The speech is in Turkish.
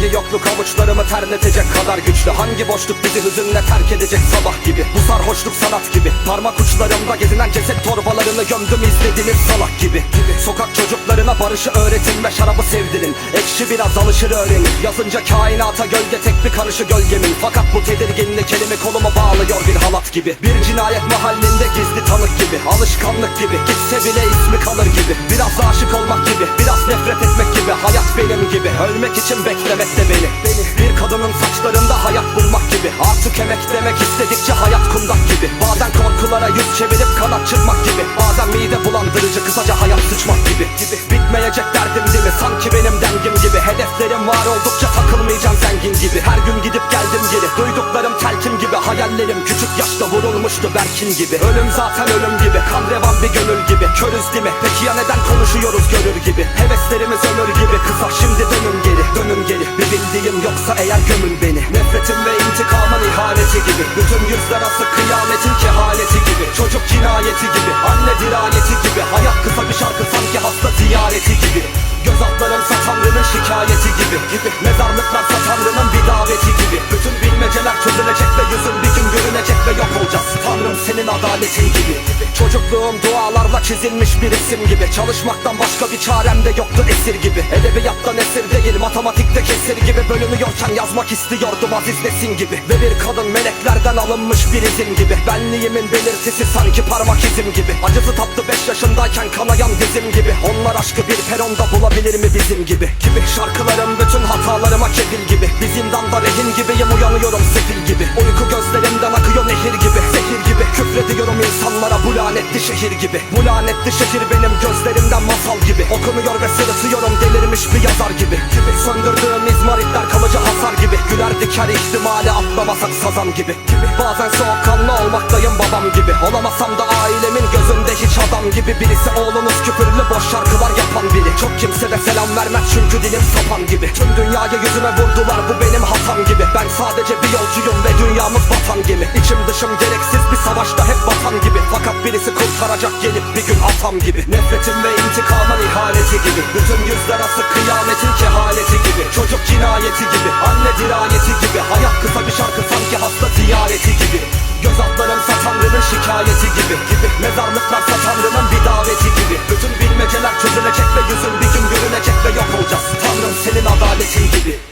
Hangi yokluk avuçlarımı terletecek kadar güçlü. Hangi boşluk bizi hüzünle terk edecek sabah gibi? Bu sarhoşluk sanat gibi. Parmak uçlarımda gezinen ceset torbalarını gömdüm izlediğiniz salak gibi. Sokak çocuklarına barışı öğretin ve şarabı sevdirin. Ekşi biraz alışır öğrenir Yazınca kainata gölge tek bir karışı gölgemin. Fakat bu tedirginlik elimi kolumu bağlıyor bir halat gibi. Bir cinayet mahallinde gizli tanık gibi. Alışkanlık gibi. Gitse bile ismi kalır gibi. Biraz aşık olmak gibi. Biraz nefret etmek gibi gibi ölmek için beklemek de beni. Bir kadının saçlarında hayat bulmak gibi. Artık emek demek istedikçe hayat kundak gibi. Bazen korkulara yüz çevirip kanat çırpmak gibi. Bazen mide bulandırıcı kısaca hayat sıçmak gibi. Bitmeyecek derdim değil mi? Sanki benim dengim gibi. Hedeflerim var oldukça takılmayacağım zengin gibi. Her gün gidip geldim geri. Duyduklarım telkin gibi Hayallerim küçük yaşta vurulmuştu Berkin gibi. Ölüm zaten ölüm gibi. Kan revan bir gönül gibi. Körüz değil mi? Peki ya neden konuşuyoruz görür gibi? Heveslerimiz ömür gibi. Kısa şimdi dönün geri Dönün geri. Bir bildiğim yoksa eğer gömün beni. Nefretim ve intikamın ihaneti gibi. Bütün yüzler asık kıyametin kehaneti gibi. Çocuk cinayeti gibi. Anne dirayeti gibi. Hayat kısa bir şarkı sanki hasta ziyareti gibi. Göz altlarımsa tanrının şikayeti gibi. Gibi. Mezarlıklarsa Tanrım senin adaletin gibi Çocukluğum dualarla çizilmiş bir isim gibi. Çalışmaktan başka bir çarem de yoktu esir gibi. Edebiyattan esir değil matematikte kesir gibi. Bölünüyorken yazmak istiyordum Aziz Nesin gibi. Ve bir kadın meleklerden alınmış bir izim gibi. Benliğimin belirtisi sanki parmak izim gibi. Acısı tatlı 5 yaşındayken kanayan dizim gibi. Onlar aşkı bir peronda bulabilir mi bizim gibi? Gibi şarkılarım bütün hatalarıma kefil gibi. Bir zindanda rehin gibiyim uyanıyorum sefil gibi. Uyku gözlerimden akıyor nehir gibi. Zehir gibi. Küfrediyorum insanlara bu lanetli şehir gibi. Bu lanetli şehir benim gözlerimden masal gibi. Okunuyor ve sırıtıyorum delirmiş bir yazar gibi. Gibi Söndürdüğüm izmaritler kalıcı hasar gibi. Güler diker ihtimali atlamasak sazan gibi. Gibi Bazen soğukkanlı olmaktayım babam gibi. Olamasam da ailemin gözünde hiç adam gibi. Birisi oğlunuz küfürlü boş şarkılar yapan Çok kimse de selam vermez çünkü dilim sapan gibi. Tüm dünyayı yüzüme vurdular bu benim hatam gibi. Ben sadece bir yolcuyum ve dünyamız vatan gibi. İçim dışım gereksiz bir savaşta hep vatan gibi. Fakat birisi kurtaracak gelip bir gün atam gibi. Nefretim ve intikamın ihaneti gibi. Bütün yüzler asık kıyametin kehaneti gibi. Çocuk şikayeti gibi gibi. Mezarlıklar Tanrı'nın bir daveti gibi. Bütün bilmeceler çözülecek ve yüzün bir gün görülecek ve yok olacağız. Tanrım senin adaletin gibi.